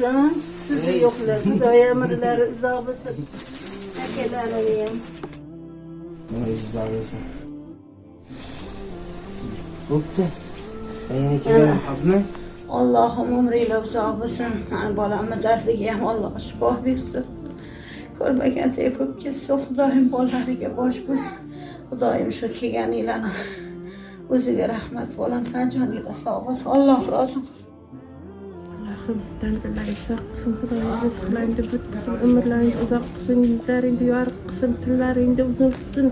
Can, sizi yoklar, dayanırlar, zabısı. Herkeden olayım. Bana yüz zabısı. Boktu. Yani kimin abla? Allah'ım ömrüyle zabısın. Yani balamı derdi giyem Allah şifah versin. Bersin ko'rmagan tepib ketsin xudoyim bolalariga bosh bo'lsin xudoyim shu kelganinglarni o'ziga rahmat bo'lin tanjoninglar sog' bo'lsin alloh rozi bo'lsin Allohim tandilaringiz sog' qilsin, Xudoyo rizqlaringni bitsin, umrlaringni uzoq qilsin, yuzlaringni yorug' qilsin, tillaringni uzun qilsin.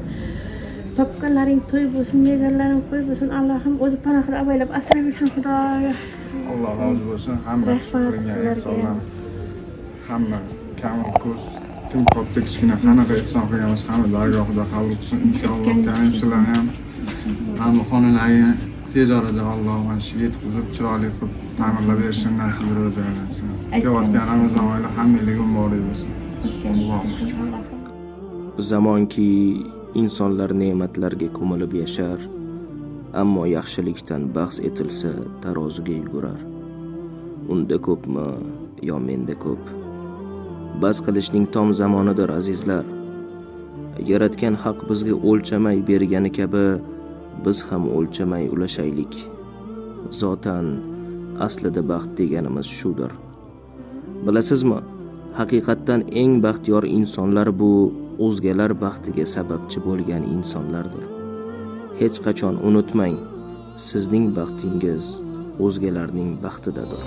Topganlaring to'y bo'lsin, yeganlaring qo'y bo'lsin. Allohim o'zi panohida avaylab asrab etsin, Xudoyo. alloh rozi bo'lsin hamma Rahmat sizlarga. hamma kamol ko'z kim katta kichkina qanaqa ehson qilganmiz hamma dargohida qabul qilsin inshaalloh karim sizlarni ham. Hamma xonalariga tez orada alloh mana shu yetkazib chiroyli qilib ta'mirlab berishini nasib etib aylansin kelayotgan ramazon oyi hammanglarga muborak bo'lsin zamonki insonlar ne'matlarga ko'milib yashar ammo yaxshilikdan bahs etilsa taroziga yugurar. Unda ko'pmi yo menda ko'p bas qilishning tom zamonidir azizlar. Yaratgan haq bizga o'lchamay bergani kabi biz ham o'lchamay ulashaylik. Zotan aslida baxt deganimiz shudir. Bilasizmi haqiqatdan eng baxtiyor insonlar bu o'zgalar baxtiga sababchi bo'lgan insonlardir. Hech qachon unutmang sizning baxtingiz o'zgalarning baxtidadir.